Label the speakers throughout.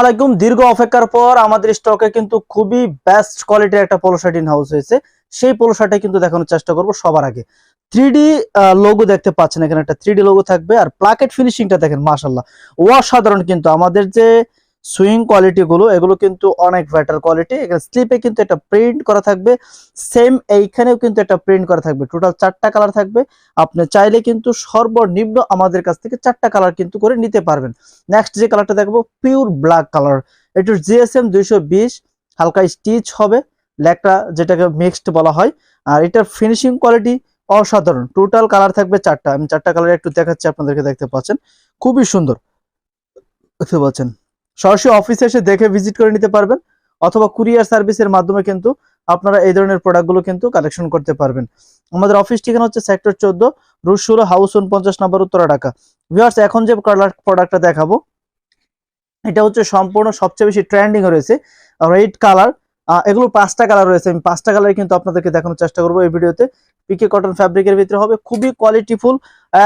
Speaker 1: আলাইকুম। দীর্ঘ অপেক্ষার পর আমাদের স্টকে কিন্তু খুবই বেস্ট কোয়ালিটির একটা পোলো শার্ট ইন হাউস হয়েছে। সেই পোলো শার্টে কিন্তু দেখানোর চেষ্টা করব সবার আগে। থ্রিডি লোগো দেখতে পাচ্ছেন। এখানে একটা থ্রিডি লোগো থাকবে। আর প্লাকেট ফিনিশিংটা দেখেন মাসাল্লাহ অসাধারণ কিন্তু আমাদের যে সুইং কোয়ালিটি গুলো, এগুলো কিন্তু অনেক বেটার কোয়ালিটি এখানে স্লিপে কিন্তু একটা প্রিন্ট করা থাকবে। সেম এইখানেও কিন্তু একটা প্রিন্ট করা থাকবে। টোটাল চারটা কালার থাকবে। আপনি চাইলে কিন্তু সর্বনিম্ন আমাদের কাছ থেকে চারটা কালার কিন্তু করে নিতে পারবেন। নেক্সট যে কালারটা দেখব পিওর ব্ল্যাক কালার এটার জিএসএম দুইশো বিশ, হালকা স্টিচ হবে। ব্ল্যাকটা যেটাকে মিক্সড বলা হয়। আর এটার ফিনিশিং কোয়ালিটি অসাধারণ। টোটাল কালার থাকবে চারটা। আমি চারটা কালার একটু দেখাচ্ছি, আপনাদেরকে দেখতে পাচ্ছেন। খুবই সুন্দর। দেখতে পাচ্ছেন? সরাসরি অফিসে এসে দেখে ভিজিট করে নিতে পারবেন, অথবা কুরিয়ার সার্ভিসের মাধ্যমে কিন্তু আপনারা এই ধরনের প্রোডাক্টগুলো কিন্তু কালেকশন করতে পারবেন। আমাদের অফিস ঠিকানা হচ্ছে সেক্টর চোদ্দ রুশুল হাউস উনপঞ্চাশ নম্বর, উত্তরা, ঢাকা। ভিওয়ার্স এখন যে প্রোডাক্টটা দেখাবো, এটা হচ্ছে সম্পূর্ণ সবচেয়ে বেশি ট্রেন্ডিং রয়েছে রেড কালার এগুলো পাঁচটা কালার রয়েছে। আমি পাঁচটা কালার কিন্তু আপনাদেরকে দেখানোর চেষ্টা করব এই ভিডিওতে। পিকে কটন ফ্যাব্রিকের ভিতরে হবে খুবই কোয়ালিটিফুল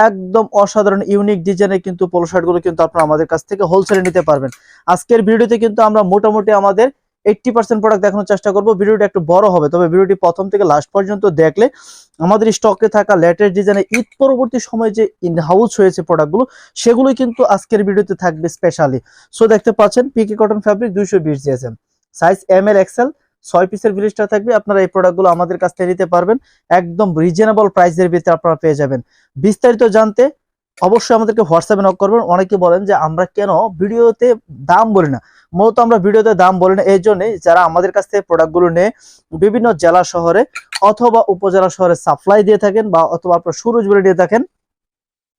Speaker 1: একদম অসাধারণ ইউনিক ডিজাইনের কিন্তু পোলো শার্টগুলো কিন্তু আপনারা আমাদের কাছ থেকে হোলসেলে নিতে পারবেন। আজকের ভিডিওতে কিন্তু আমরা মোটামুটি আমাদের এইটটি পার্সেন্ট প্রোডাক্ট দেখানোর চেষ্টা করব। ভিডিওটা একটু বড় হবে, তবে ভিডিওটি প্রথম থেকে লাস্ট পর্যন্ত দেখলে আমাদের স্টকে থাকা লেটেস্ট ডিজাইনের ঈদ পরবর্তী সময় যে ইন হাউস হয়েছে প্রোডাক্টগুলো সেগুলোই কিন্তু আজকের ভিডিওতে থাকবে স্পেশালি সো দেখতে পাচ্ছেন পিকে কটন ফ্যাব্রিক দুইশো বিশ দিয়েছেন সাইজ এম এল এক্সেল ছয় পিসের ব্লিস্টার থাকবে। আপনারা এই প্রোডাক্টগুলো আমাদের কাছ থেকে নিতে পারবেন। একদম রিজনেবল প্রাইসের ভিতরে আপনারা পেয়ে যাবেন। বিস্তারিত জানতে অবশ্যই আমাদেরকে হোয়াটসঅ্যাপে নক করবেন। অনেকে বলেন যে, আমরা কেন ভিডিওতে দাম বলি না? মূলত আমরা ভিডিওতে দাম বলি না। এই জন্যই যারা আমাদের কাছ থেকে প্রোডাক্টগুলো নিয়ে, বিভিন্ন জেলা শহরে অথবা উপজেলা শহরে সাপ্লাই দিয়ে থাকেন বা অথবা আপনার সুরজ বলে দিয়ে থাকেন,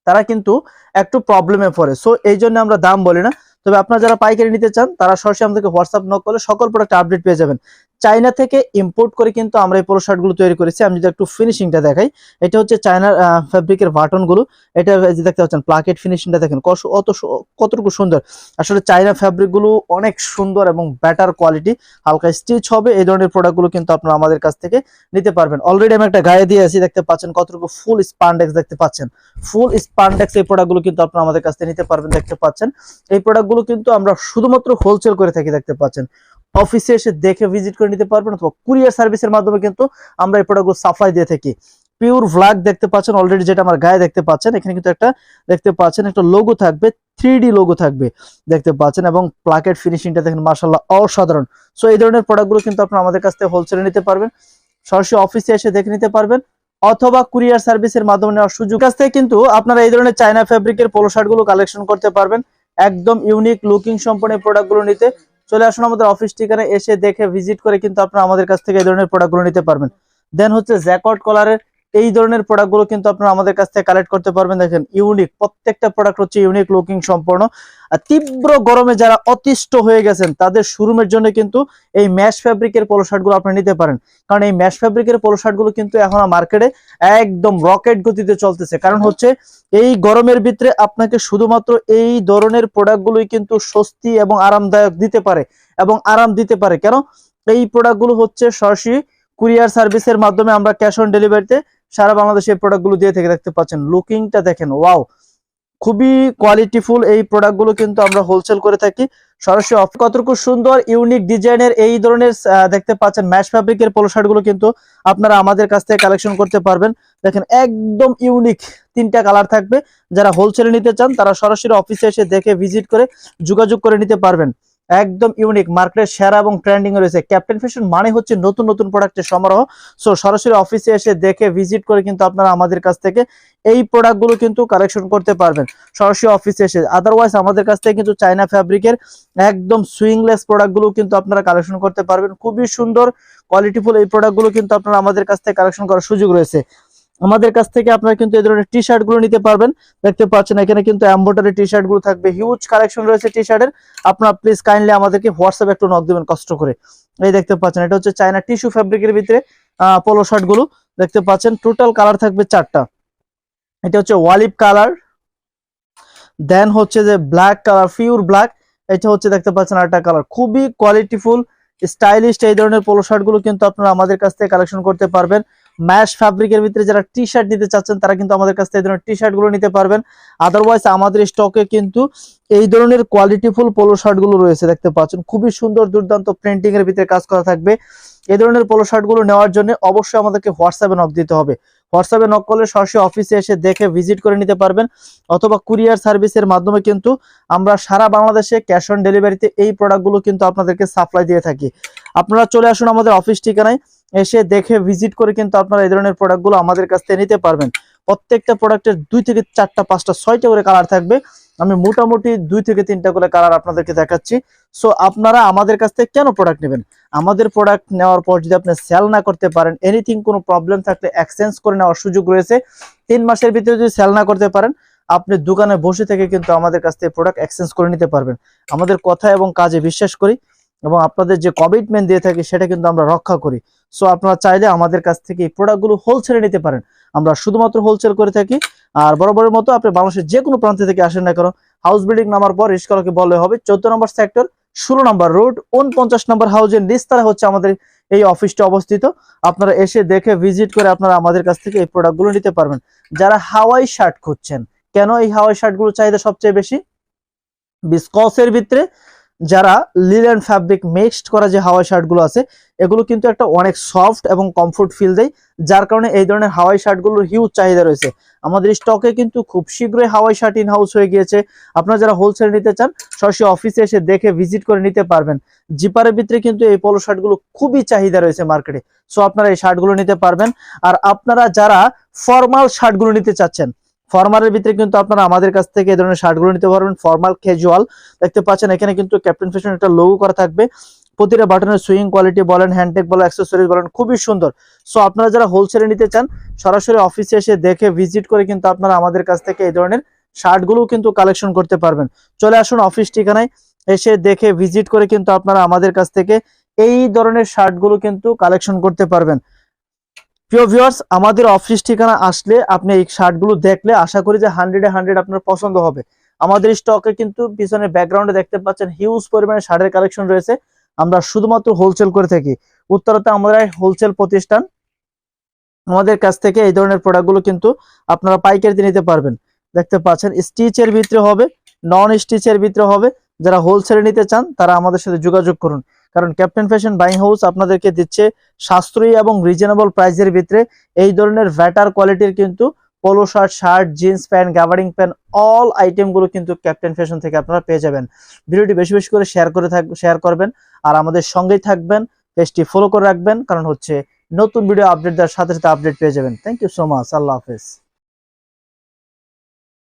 Speaker 1: তারা কিন্তু একটু প্রবলেমে পড়ে। সো এই জন্য আমরা দাম বলি না। তবে আপনারা যারা পাইকারি নিতে চান, তারা সরাসরি আমাদেরকে হোয়াটসঅ্যাপ নক করলে সকল প্রোডাক্ট আপডেট পেয়ে যাবেন। চাইনা থেকে ইম্পোর্ট করে কিন্তু আমরা এই পোলো শার্টগুলো তৈরি করেছি। আমি যদি একটু ফিনিশিংটা দেখাই, এটা হচ্ছে চায়নার ফ্যাব্রিকের বাটনগুলো এটা যে দেখতে পাচ্ছেন প্লাকেট ফিনিশিংটা দেখেন, কত অত কতটুকু সুন্দর। আসলে চায়না ফ্যাব্রিকগুলো অনেক সুন্দর এবং বেটার কোয়ালিটি হালকা স্টিচ হবে, এই ধরনের প্রোডাক্টগুলো কিন্তু আপনারা আমাদের কাছ থেকে নিতে পারবেন। অলরেডি আমি একটা গায়ে দিয়ে আছি, দেখতে পাচ্ছেন কতটুকু ফুল স্পান্ডেক্স দেখতে পাচ্ছেন। ফুল স্পান্ডেক্স এই প্রোডাক্টগুলো কিন্তু আপনারা আমাদের কাছ থেকে নিতে পারবেন, দেখতে পাচ্ছেন। এই প্রোডাক্টগুলো কিন্তু আমরা শুধুমাত্র হোলসেল করে থাকি, দেখতে পাচ্ছেন। অফিসে এসে দেখে ভিজিট করে নিতে পারবেন অথবা কুরিয়ার সার্ভিসের মাধ্যমে কিন্তু আমরা এই প্রোডাক্টগুলো সাপ্লাই দিয়ে থাকি। পিওর ভ্লাগ দেখতে পাচ্ছেন অলরেডি যেটা আমার গায়ে দেখতে পাচ্ছেন, এখানে কিন্তু একটা দেখতে পাচ্ছেন, একটা লোগো থাকবে থ্রি লোগো থাকবে দেখতে পাচ্ছেন এবং প্লাকেট ফিনিশিংটা দেখেন মার্শাল্লাহ অসাধারণ। সো এই ধরনের প্রোডাক্টগুলো কিন্তু আপনারা আমাদের কাছ থেকে হোলসেলে নিতে পারবেন, সরাসরি অফিসে এসে দেখে নিতে পারবেন অথবা কুরিয়ার সার্ভিসের মাধ্যমে নেওয়ার সুযোগ। কাছ থেকে কিন্তু আপনারা এই ধরনের চায়না ফ্যাব্রিকের পোলো শার্টগুলো কালেকশন করতে পারবেন, একদম ইউনিক লুকিং সম্পন্ন প্রোডাক্টগুলো নিতে। চলে আসুন আমাদের অফিস ঠিকানা এসে দেখে ভিজিট করে কিন্তু আপনারা আমাদের কাছ থেকে এই ধরনের প্রোডাক্টগুলো নিতে পারবেন। দেন হচ্ছে জ্যাকট কলারের এই ধরনের প্রোডাক্টগুলো কিন্তু আপনারা আমাদের কাছ থেকে কালেক্ট করতে পারবেন। দেখেন ইউনিক প্রত্যেকটা প্রোডাক্ট হচ্ছে ইউনিক লুকিং সম্পূর্ণ। আর তীব্র গরমে যারা অতিষ্ঠ হয়ে গেছেন, তাদের শোরুমের জন্য কিন্তু এই ম্যাশ ফ্যাব্রিকের পোলো শার্টগুলো আপনি নিতে পারেন। কারণ এই ম্যাশ ফ্যাব্রিকের পোলো শার্টগুলো কিন্তু এখন মার্কেটে একদম রকেট গতিতে চলতেছে। কারণ হচ্ছে, এই গরমের ভিতরে আপনাকে শুধুমাত্র এই ধরনের প্রোডাক্টগুলোই কিন্তু স্বস্তি এবং আরামদায়ক দিতে পারে এবং আরাম দিতে পারে। কেন? এই প্রোডাক্টগুলো হচ্ছে সরাসরি কুরিয়ার সার্ভিসের মাধ্যমে আমরা ক্যাশ অন ডেলিভারিতে সারা বাংলাদেশে প্রোডাক্টগুলো দিয়ে থেকে দেখতে পাচ্ছেন লুকিংটা দেখেন ওয়াও খুবই কোয়ালিটিফুল এই প্রোডাক্টগুলো কিন্তু আমরা হোলসেল করে থাকি। সরাসরি অফ কতটুকু সুন্দর ইউনিক ডিজাইনের এই ধরনের দেখতে পাচ্ছেন ম্যাশ ফ্যাব্রিকের পোলো শার্টগুলো কিন্তু আপনারা আমাদের কাছ থেকে কালেকশন করতে পারবেন। দেখেন একদম ইউনিক তিনটা কালার থাকবে। যারা হোলসেলে নিতে চান, তারা সরাসরি অফিসে এসে দেখে ভিজিট করে যোগাযোগ করে নিতে পারবেন। একদম ইউনিক মার্কেটের সেরা এবং ট্রেন্ডিং রয়েছে। ক্যাপ্টেন ফ্যাশন মানে হচ্ছে নতুন নতুন প্রোডাক্টের সমারোহ। সো সরাসরি অফিসে এসে দেখে ভিজিট করে কিন্তু আপনারা আমাদের কাছ থেকে এই প্রোডাক্টগুলো কিন্তু কালেকশন করতে পারবেন। সরাসরি অফিসে এসে। আদারওয়াইজ আমাদের কাছ থেকে কিন্তু চায়না ফ্যাব্রিকের একদম সুইংলেস প্রোডাক্টগুলো কিন্তু আপনারা কালেকশন করতে পারবেন। খুবই সুন্দর কোয়ালিটিফুল এই প্রোডাক্টগুলো কিন্তু আপনারা আমাদের কাছ থেকে কালেকশন করার সুযোগ রয়েছে। আমাদের কাছ থেকে আপনারা কিন্তু এই ধরনের টি শার্টগুলো নিতে পারবেন। দেখতে পাচ্ছেন, এখানে কিন্তু এম্বোটারি টি শার্টগুলো থাকবে। হিউজ কালেকশন রয়েছে টি শার্টের আপনারা প্লিজ কাইন্ডলি আমাদেরকে হোয়াটসঅ্যাপ একটু নক দিবেন কষ্ট করে। এই দেখতে পাচ্ছেন, এটা হচ্ছে চায়না টিস্যু ফ্যাব্রিকের ভিতরে পোলো শার্টগুলো। দেখতে পাচ্ছেন টোটাল কালার থাকবে চারটা। এটা হচ্ছে ওয়ালিপ কালার দেন হচ্ছে যে ব্ল্যাক কালার পিওর ব্ল্যাক এটা হচ্ছে দেখতে পাচ্ছেন আরেকটা কালার খুবই কোয়ালিটিফুল স্টাইলিশ এই ধরনের পোলো শার্টগুলো কিন্তু আপনারা আমাদের কাছ থেকে কালেকশন করতে পারবেন। ম্যাশ ফ্যাব্রিকের ভিতরে যারা টি শার্ট নিতে চাচ্ছেন, তারা কিন্তু আমাদের কাছ থেকে টি শার্টগুলো নিতে পারবেন। আদারওয়াইজ আমাদের স্টকে কিন্তু এই ধরনের কোয়ালিটিফুল পোলো শার্টগুলো রয়েছে, দেখতে পাচ্ছেন। খুবই সুন্দর, দুর্দান্ত প্রিন্টিং এর ভিতরে কাজ করা থাকবে। এই ধরনের পোলো শার্টগুলো নেওয়ার জন্য অবশ্যই আমাদেরকে হোয়াটসঅ্যাপে নক দিতে হবে। হোয়াটসঅ্যাপে নক করলে সরাসরি অফিসে এসে দেখে ভিজিট করে নিতে পারবেন। অথবা কুরিয়ার সার্ভিসের মাধ্যমে কিন্তু আমরা সারা বাংলাদেশে ক্যাশ অন ডেলিভারিতে এই প্রোডাক্টগুলো কিন্তু আপনাদেরকে সাপ্লাই দিয়ে থাকি। আপনারা চলে আসুন আমাদের অফিস ঠিকানায়। এসে দেখে ভিজিট করে কিন্তু আপনারা এই ধরনের প্রোডাক্টগুলো আমাদের কাছ থেকে নিতে পারবেন। প্রত্যেকটা প্রোডাক্টের দুই থেকে চারটা, পাঁচটা, ছয়টা করে কালার থাকবে। আমি মোটামুটি দুই থেকে তিনটা করে কালার আপনাদেরকে দেখাচ্ছি। সো আপনারা আমাদের কাছ থেকে কেন প্রোডাক্ট নেবেন? আমাদের প্রোডাক্ট নেওয়ার পর যদি আপনি সেল না করতে পারেন এনিথিং কোনো প্রবলেম থাকলে এক্সচেঞ্জ করে নেওয়ার সুযোগ রয়েছে। তিন মাসের ভিতরে যদি সেল না করতে পারেন, আপনি দোকানে বসে থেকে কিন্তু আমাদের কাছ থেকে প্রোডাক্ট এক্সচেঞ্জ করে নিতে পারবেন। আমাদের কথা এবং কাজে বিশ্বাস করি। এবং আপনাদের যে কমিটমেন্ট দিয়ে থাকি সেটা কিন্তু আমরা রক্ষা করি। সো আপনারা চাইলে আমাদের কাছ থেকে এই প্রোডাক্টগুলো হোলসেলে নিতে পারেন। আমরা শুধুমাত্র হোলসেল করে থাকি। আর বরাবরের মতো আপনি বাংলাদেশের যে কোনো প্রান্ত থেকে আসেন না কেন হাউস বিল্ডিং নামার পর রিস্কলকে বললে হবে চোদ্দ নম্বর সেক্টর ষোলো নম্বর রোড উনপঞ্চাশ নম্বর হাউজের নিস্তারা হচ্ছে আমাদের এই অফিসটা অবস্থিত। আপনারা এসে দেখে ভিজিট করে আপনারা আমাদের কাছ থেকে এই প্রোডাক্টগুলো নিতে পারবেন। যারা হাওয়াই শার্ট খুঁজছেন, কেন এই হাওয়াই শার্টগুলো চাহিদা সবচেয়ে বেশি? বিসকসের ভিতরে যারা লিলেন ফ্যাব্রিক মিক্সড করা যে হাওয়াই শার্টগুলো আছে, এগুলো কিন্তু একটা অনেক সফট এবং কমফোর্ট ফিল দেয়, যার কারণে এই ধরনের হাওয়াই শার্টগুলোর হিউজ চাহিদা রয়েছে। আমাদের স্টকে কিন্তু খুব শীঘ্রই হাওয়াই শার্ট ইন হাউস হয়ে গিয়েছে। আপনারা যারা হোলসেল নিতে চান, সরাসরি অফিসে এসে দেখে ভিজিট করে নিতে পারবেন। জিপারের ভিতরে কিন্তু এই পলো শার্টগুলো খুবই চাহিদা রয়েছে মার্কেটে সো আপনারা এই শার্টগুলো নিতে পারবেন। আর আপনারা যারা ফর্মাল শার্টগুলো নিতে চাচ্ছেন ফর্মালের ভিতরে কিন্তু আপনারা আমাদের কাছ থেকে এই ধরনের শার্টগুলো নিতে পারবেন, ফর্মাল ক্যাজুয়াল দেখতে পাচ্ছেন, এখানে কিন্তু ক্যাপ্টেন ফ্যাশন একটা লোগো করা থাকবে। প্রতিটা বাটনের সুইং কোয়ালিটি বলেন হ্যান্ডটেক বলেন অ্যাক্সেসরিজ বলেন, খুবই সুন্দর। সো আপনারা যারা হোলসেলে নিতে চান, সরাসরি অফিসে এসে দেখে ভিজিট করে কিন্তু আপনারা আমাদের কাছ থেকে এই ধরনের শার্টগুলোও কিন্তু কালেকশন করতে পারবেন। চলে আসুন অফিস ঠিকানায়, এসে দেখে ভিজিট করে কিন্তু আপনারা আমাদের কাছ থেকে এই ধরনের শার্টগুলো কিন্তু কালেকশন করতে পারবেন। প্রিয় ভিউয়ার্স আমাদের অফিস ঠিকানা আসলে আপনি এই শার্টগুলো দেখলে আশা করি যে হান্ড্রেডে হান্ড্রেড আপনার পছন্দ হবে। আমাদের স্টকে কিন্তু পিছনে ব্যাকগ্রাউন্ডে দেখতে পাচ্ছেন হিউজ পরিমাণে শার্টের কালেকশন রয়েছে। আমরা শুধুমাত্র হোলসেল করে থাকি। উত্তরতে আমরা হোলসেল প্রতিষ্ঠান। আমাদের কাছ থেকে এই ধরনের প্রোডাক্টগুলো কিন্তু আপনারা পাইকারিতে নিতে পারবেন। দেখতে পাচ্ছেন স্টিচের ভিতরে হবে নন স্টিচের ভিতরে হবে। যারা হোলসেলে নিতে চান, তারা আমাদের সাথে যোগাযোগ করুন। কারণ ক্যাপ্টেন ফ্যাশন বাইং হাউস আপনাদেরকে দিচ্ছে সাশ্রয়ী এবং রিজনেবল প্রাইসের ভিতরে। এই ধরনের ভ্যাটার কোয়ালিটির কিন্তু polo shirt shirt jeans pant গাভারিং pant all আইটেমগুলো কিন্তু ক্যাপ্টেন ফ্যাশন থেকে আপনারা পেয়ে যাবেন। ভিডিওটি বেশি বেশি করে শেয়ার করে থাক শেয়ার করবেন আর আমাদের সঙ্গেই থাকবেন, পেজটি ফলো করে রাখবেন, কারণ হচ্ছে নতুন ভিডিও আপডেট দেওয়ার সাথে সাথে আপডেট পেয়ে যাবেন। থ্যাংক ইউ সো মাচ আল্লাহ হাফেজ।